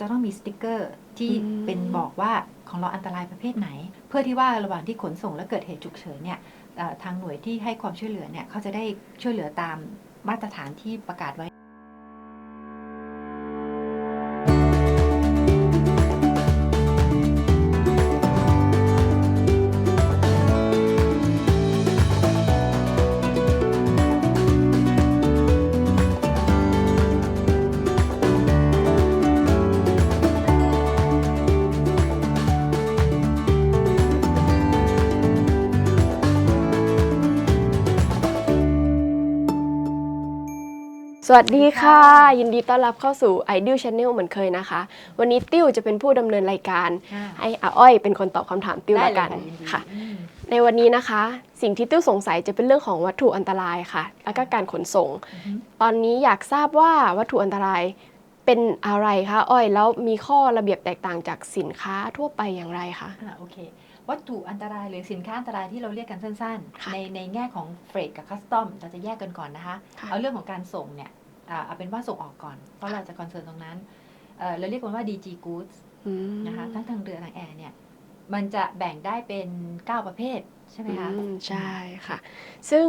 จะต้องมีสติกเกอร์ที่อืมเป็นบอกว่าของเราอันตรายประเภทไหน เพื่อที่ว่าระหว่างที่ขนส่งและเกิดเหตุฉุกเฉินเนี่ยเอ่อทางหน่วยที่ให้ความช่วยเหลือเนี่ยเขาจะได้ช่วยเหลือตามมาตรฐานที่ประกาศไว้ สวัสดีค่ะ ยินดีต้อนรับเข้าสู่ Ideal Channel เหมือนเคยนะคะ วันนี้ติ้วจะเป็นผู้ดำเนินรายการให้อาอ้อยเป็นคนตอบคำถามติ้วได้ละเลยกันค่ะยินดี ค่ะอืมในวันนี้นะคะ สิ่งที่ติ้วสงสัยจะเป็นเรื่องของวัตถุอันตรายค่ะ แล้วก็การขนส่งอือฮึตอนนี้อยากทราบว่าวัตถุอันตรายเป็นอะไรคะอ้อยแล้วมีข้อระเบียบแตกต่างจากสินค้าทั่วไปอย่างไรคะ อ่าโอเค วัตถุอันตรายหรือสินค้าอันตรายที่เราเรียกกันสั้นค่ะๆในในแง่ของเฟรดกับคัสตอมเราจะแยกกันก่อนนะคะค่ะเอาเรื่องของการส่งเนี่ยอ่าเอาเป็นว่าส่งออกก่อน เพราะเราจะคอนเซิร์นตรงนั้นเอ่อเราเรียกกันว่า DG goods อืมนะคะทั้งทางเรือทางแอร์เนี่ยมันจะแบ่งได้เป็น 9 ประเภทใช่ไหมคะอืมใช่ค่ะ ซึ่ง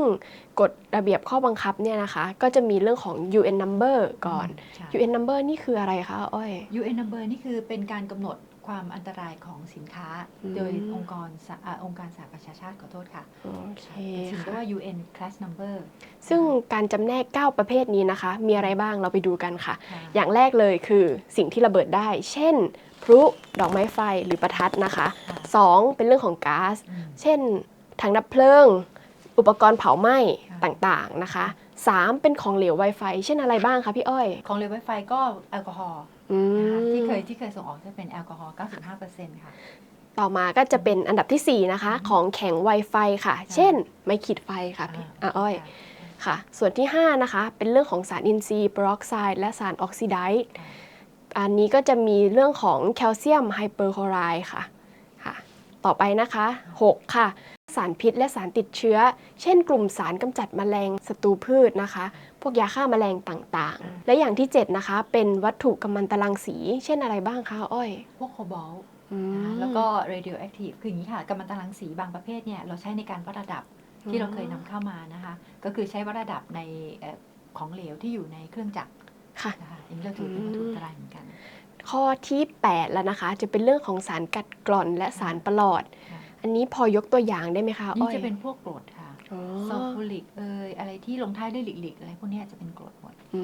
กฎระเบียบข้อบังคับเนี่ยนะคะ ก็จะมีเรื่องของ UN number ก่อนใช่ UN number นี่คืออะไรคะอ้อย UN number นี่คือเป็นการกำหนด ความอันตรายของสินค้าอืมโดยองค์กรสหอ่าองค์การสหประชาชาติขอโทษค่ะโอเคถึงเรียกค่ะ ว่า UN class number ซึ่งการจำแนก 9 ประเภทนี้นะคะ มีอะไรบ้างเราไปดูกันค่ะ ค่ะอย่างแรกเลยคือสิ่งที่ระเบิดได้ เช่น พลุ ดอกไม้ไฟหรือประทัดนะคะค่ะ 2. เป็นเรื่องของก๊าซ อืม เช่นถังดับเพลิง อุปกรณ์เผาไหม้ค่ะ ต่างๆนะคะ 3. เป็นของเหลว Wi-Fi เช่นอะไรบ้างคะพี่อ้อย ของเหลวไวไฟก็แอลกอฮอล์อืนะคะมที่เคยที่เคยส่งออกจะเป็นแอลกอฮอล์95%ค่ะ ต่อมาก็จะเป็นอันดับทีสี่4นะคะ ของแข็ง Wi-Fi ค่ะ เช่น ไม้ขีดไฟค่ะพี่อะอ้อย ค่ะ ส่วนที่ 5 นะคะ เป็นเรื่องของสารอินทรีย์เปอร์ออกไซด์และสารออกซิไดซ์ค่ะ อันนี้ก็จะมีเรื่องของแคลเซียมไฮเปอร์คลอไรด์ค่ะค่ะ ต่อไปนะคะ 6 ค่ะ สารพิษและสารติดเชื้อ เช่นกลุ่มสารกำจัดแมลงศัตรูพืชนะคะ พวกยาฆ่าแมลงต่างๆ และอย่างที่ 7 นะคะ เป็นวัตถุกัมมันตรังสี เช่นอะไรบ้างคะอ้อยพวกโคบอลต์อืมนะคะแล้วก็ radioactive คืออย่างนี้ค่ะกัมมันตรังสีบางประเภทเนี่ยเราใช้ในการวัดระดับที่เราเคยนำเข้ามานะคะ ก็คือใช้วัดระดับในเอ่อของเหลวที่อยู่ในเครื่องจักรค่ะ นะคะอันนี้เราถือเป็นวัตถุอันตรายเหมือนกันข้อที่ 8 แล้วนะคะ จะเป็นเรื่องของสารกัดกร่อนและสารประหลอด ค่ะ อันนี้พอ ยกตัวอย่างได้ไหมคะอ้นี่อยจะเป็นพวกกรด ค่ะอ๋อซัลฟูริกเอยอะไรที่ลงท้ายด้วยลิกๆอะไรพวกเนี้ยจะเป็นกรดหมดอื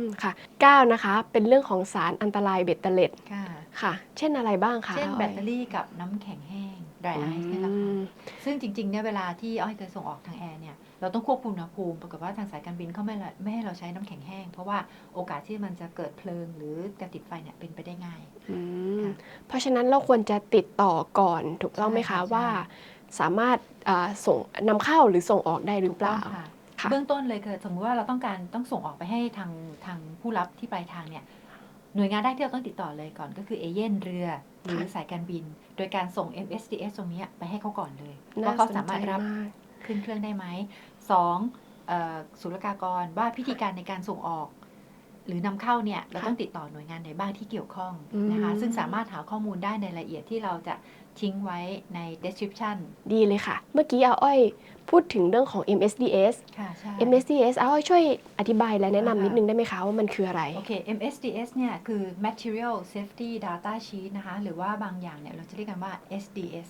มค่ะ9นะคะ เป็นเรื่องของสารอันตรายเบตเตอร์เลตค่ะค่ะ เช่นอะไรบ้างคะเช่นอ้ยแบตเตอรี่กับน้ำแข็งแห้ง dry อื ice เนี่ยแหละค่ะมซึ่งจริงๆเนี่ยเวลาที่อ้อยเคยส่งออกทางแอร์เนี่ยเราต้องควบคุมอุณหภูมิปรากฏว่าทางสายการบินเขาไม่ละไม่ให้เราใช้น้ำแข็งแห้ง เพราะว่าโอกาสที่มันจะเกิดเพลิงหรือการติดไฟเนี่ยเป็นไปได้ง่ายอืมค่ะเพราะฉะนั้นเราควรจะติดต่อก่อนถูกต้องไหมใช่คะค่ะว่าใช่ สามารถอ่าส่งนำเข้าหรือส่งออกได้หรือเปล่าถูกต้องค่ะค่ะเบื้องต้นเลยคือสมมติว่าเราต้องการต้องส่งออกไปให้ทางทางผู้รับที่ปลายทางเนี่ยหน่วยงานแรกที่เราต้องติดต่อเลยก่อนก็คือเอเย่นเรือหรือสายการบิน โดยการส่ง MSDS ตรงเนี้ยไปให้เขาก่อนเลยว่าเขาสามารถรับน่สนใจกขึ้นเครื่องได้ไหมสองเอ่อศุลกากรว่าพิธีการในการส่งออก หรือนำเข้าเนี่ยเราต้องติดต่อหน่วยงานไหนบ้างที่เกี่ยวข้องนะคะอืมซึ่งสามารถหาข้อมูลได้ในรายละเอียดที่เราจะทิ้งไว้ใน description ดีเลยค่ะ เมื่อกี้อาอ้อยพูดถึงเรื่องของ MSDS ค่ะใช่ MSDS อาอ้อยช่วยอธิบายและแนะนำอ่านินิดนึงได้ไหมคะ ว่ามันคืออะไร โอเค MSDS เนี่ยคือ Material Safety Data Sheet นะคะ หรือว่าบางอย่างเนี่ยเราจะเรียกกันว่า SDS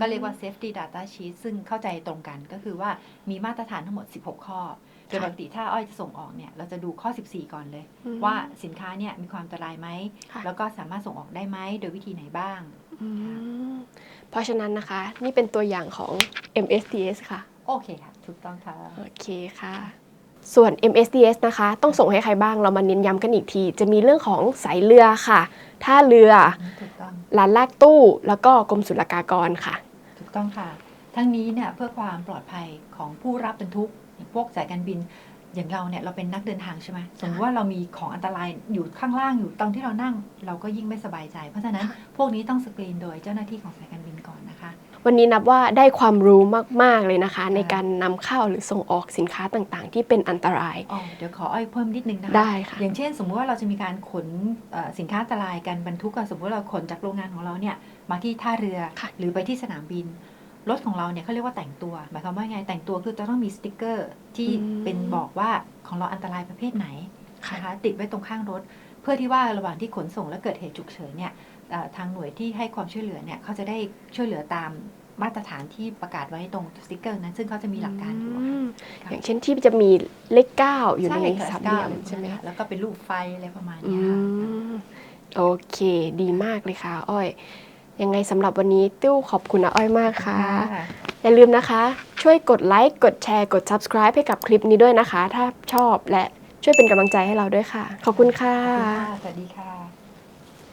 ก็เรียกว่า Safety Data Sheet ซึ่งเข้าใจตรงกันก็คือว่ามีมาตรฐานทั้งหมด 16 ข้อ โดยปกติถ้าอ้อยจะส่งออกเนี่ย เราจะดูข้อ 14 ก่อนเลยอืมว่าสินค้าเนี่ยมีความอันตรายไหมค่ะแล้วก็สามารถส่งออกได้ไหมโดยวิธีไหนบ้างอืมเพราะฉะนั้นนะคะ นี่เป็นตัวอย่างของ MSDS ค่ะ โอเคค่ะ ถูกต้องค่ะ โอเคค่ะส่วน MSDS นะคะ ต้องส่งให้ใครบ้างเรามาเน้นย้ำกันอีกที จะมีเรื่องของสายเรือค่ะ ท่าเรือถูกต้อง ร้านลากตู้ แล้วก็กรมศุลกากรค่ะ ถูกต้องค่ะ ทั้งนี้เนี่ยเพื่อความปลอดภัยของผู้รับบรรทุกอย่างพวกสายการบินอย่างเราเนี่ยเราเป็นนักเดินทางใช่ไหมสมมติว่าเรามีของอันตรายอยู่ข้างล่างอยู่ตอนที่เรานั่ง เราก็ยิ่งไม่สบายใจ เพราะฉะนั้นพวกนี้ต้องสกรีนโดยเจ้าหน้าที่ของสายการบินก่อนนะคะ วันนี้นับว่าได้ความรู้มาก ๆ เลยนะคะ ในการนำเข้าหรือส่งออกสินค้าต่างๆ ที่เป็นอันตรายอ๋อเดี๋ยวขออ้อยเพิ่มนิดนึงนะคะได้ค่ะ อย่างเช่น สมมุติว่าเราจะมีการขนเอ่อสินค้าอันตรายกันบรรทุกอะสมมติเราขนจากโรงงานของเราเนี่ยมาที่ท่าเรือค่ะหรือไปที่สนามบินรถของเราเนี่ยเขาเรียกว่าแต่งตัว หมายความว่าไงแต่งตัวคือจะต้องมีสติกเกอร์ที่เป็นบอกว่าของเราอันตรายประเภทไหนนะคะติดไว้ตรงข้างรถ เพื่อที่ว่าระหว่างที่ขนส่งและเกิดเหตุฉุกเฉินเนี่ยเอ่อ ทางหน่วยที่ให้ความช่วยเหลือเนี่ยเขาจะได้ช่วยเหลือตามมาตรฐานที่ประกาศไว้ตรงสติกเกอร์นั้น ซึ่งเขาจะมีหลักการอยู่อะอืมค่ะอย่างเช่นที่จะมีเลขเก้าอยู่ในค่ะสามเหลี่ยมสก้าใช่ไหมค่ะแล้วก็เป็นรูปไฟอะไรประมาณอืเนี้ยค่ะมโอเค ดีมากเลยค่ะ อ้อย ยังไงสำหรับวันนี้ติ้วขอบคุณอาอ้อยมากค่ะค่ะ อย่าลืมนะคะ ช่วยกดไลค์กดแชร์กด subscribe ให้กับคลิปนี้ด้วยนะคะ ถ้าชอบและช่วยเป็นกำลังใจให้เราด้วยค่ะ ขอบคุณค่ะ สวัสดีค่ะ